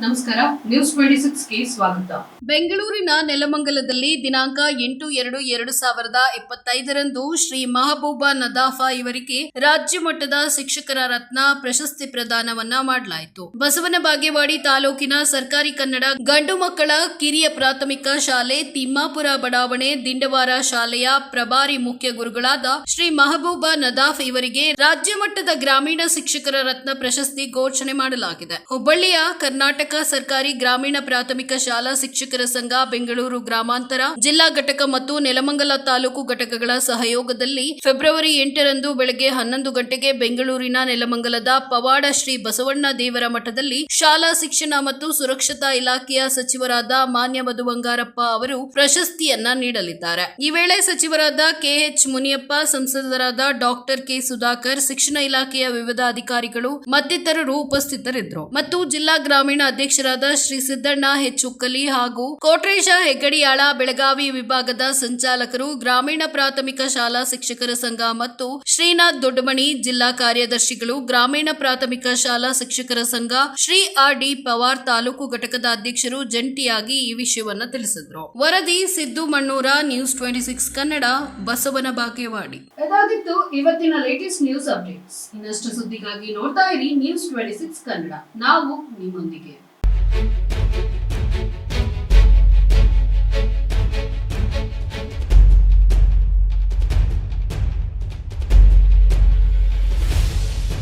ನಮಸ್ಕಾರ news twenty ಬೆಂಗಳೂರಿನ ನೆಲಮಂಗಲದಲ್ಲಿ ದಿನಾಂಕ ಎಂಟು ಎರಡು ಎರಡು ಸಾವಿರದ ಇಪ್ಪತ್ತೈದರಂದು ಶ್ರೀ ಮಹಬೂಬಾ ನದಾಫಾ ಇವರಿಗೆ ರಾಜ್ಯ ಮಟ್ಟದ ಶಿಕ್ಷಕರ ರತ್ನ ಪ್ರಶಸ್ತಿ ಪ್ರದಾನವನ್ನ ಮಾಡಲಾಯಿತು. ಬಸವನ ಬಾಗೇವಾಡಿ ತಾಲೂಕಿನ ಸರ್ಕಾರಿ ಕನ್ನಡ ಗಂಡು ಮಕ್ಕಳ ಕಿರಿಯ ಪ್ರಾಥಮಿಕ ಶಾಲೆ ತಿಮ್ಮಾಪುರ ಬಡಾವಣೆ ದಿಂಡವಾರ ಶಾಲೆಯ ಪ್ರಭಾರಿ ಮುಖ್ಯ ಗುರುಗಳಾದ ಶ್ರೀ ಮಹಬೂಬಾ ನದಾಫ್ ಇವರಿಗೆ ರಾಜ್ಯ ಮಟ್ಟದ ಗ್ರಾಮೀಣ ಶಿಕ್ಷಕರ ರತ್ನ ಪ್ರಶಸ್ತಿ ಘೋಷಣೆ ಮಾಡಲಾಗಿದೆ. ಹುಬ್ಬಳ್ಳಿಯ ಕರ್ನಾಟಕ ಸರ್ಕಾರಿ ಗ್ರಾಮೀಣ ಪ್ರಾಥಮಿಕ ಶಾಲಾ ಶಿಕ್ಷಕರ ಸಂಘ ಬೆಂಗಳೂರು ಗ್ರಾಮಾಂತರ ಜಿಲ್ಲಾ ಘಟಕ ಮತ್ತು ನೆಲಮಂಗಲ ತಾಲೂಕು ಘಟಕಗಳ ಸಹಯೋಗದಲ್ಲಿ ಫೆಬ್ರವರಿ ಎಂಟರಂದು ಬೆಳಗ್ಗೆ ಹನ್ನೊಂದು ಗಂಟೆಗೆ ಬೆಂಗಳೂರಿನ ನೆಲಮಂಗಲದ ಪವಾಡ ಶ್ರೀ ಬಸವಣ್ಣ ದೇವರ ಮಠದಲ್ಲಿ ಶಾಲಾ ಶಿಕ್ಷಣ ಮತ್ತು ಸುರಕ್ಷತಾ ಇಲಾಖೆಯ ಸಚಿವರಾದ ಮಾನ್ಯ ಮಧು ಬಂಗಾರಪ್ಪ ಅವರು ಪ್ರಶಸ್ತಿಯನ್ನ ನೀಡಲಿದ್ದಾರೆ. ಈ ವೇಳೆ ಸಚಿವರಾದ ಕೆಎಚ್ ಮುನಿಯಪ್ಪ, ಸಂಸದರಾದ ಡಾಕ್ಟರ್ ಕೆ ಸುಧಾಕರ್, ಶಿಕ್ಷಣ ಇಲಾಖೆಯ ವಿವಿಧ ಅಧಿಕಾರಿಗಳು ಮತ್ತಿತರರು ಉಪಸ್ಥಿತರಿದ್ದರು. ಮತ್ತು ಜಿಲ್ಲಾ ಗ್ರಾಮೀಣ ಅಧ್ಯಕ್ಷರಾದ ಶ್ರೀ ಸಿದ್ದಣ್ಣ ಹೆಚ್ಚುಕ್ಕಲಿ ಹಾಗೂ ಕೋಟ್ರೇಶ ಹೆಗ್ಗಡಿಯಾಳ ಬೆಳಗಾವಿ ವಿಭಾಗದ ಸಂಚಾಲಕರು ಗ್ರಾಮೀಣ ಪ್ರಾಥಮಿಕ ಶಾಲಾ ಶಿಕ್ಷಕರ ಸಂಘ ಮತ್ತು ಶ್ರೀನಾಥ್ ದೊಡ್ಡಮಣಿ ಜಿಲ್ಲಾ ಕಾರ್ಯದರ್ಶಿಗಳು ಗ್ರಾಮೀಣ ಪ್ರಾಥಮಿಕ ಶಾಲಾ ಶಿಕ್ಷಕರ ಸಂಘ ಶ್ರೀ ಆರ್ ಡಿ ಪವಾರ್ ತಾಲೂಕು ಘಟಕದ ಅಧ್ಯಕ್ಷರು ಜಂಟಿಯಾಗಿ ಈ ವಿಷಯವನ್ನು ತಿಳಿಸಿದರು. ವರದಿ Siddu Mannur news twenty six Kannada, Basavana Bagewadi. ಇದಾಗಿತ್ತು ಇವತ್ತಿನ ಲೇಟೆಸ್ಟ್ ನ್ಯೂಸ್ ಅಪ್ಡೇಟ್ಸ್ ಇನ್ನಷ್ಟು ಸುದ್ದಿಗಾಗಿ ನೋಡ್ತಾ ಇರಿ ನ್ಯೂಸ್ ಟ್ವೆಂಟಿ ಸಿಕ್ಸ್ ಕನ್ನಡ. ನಾವು ನಿಮ್ಮೊಂದಿಗೆ. thank you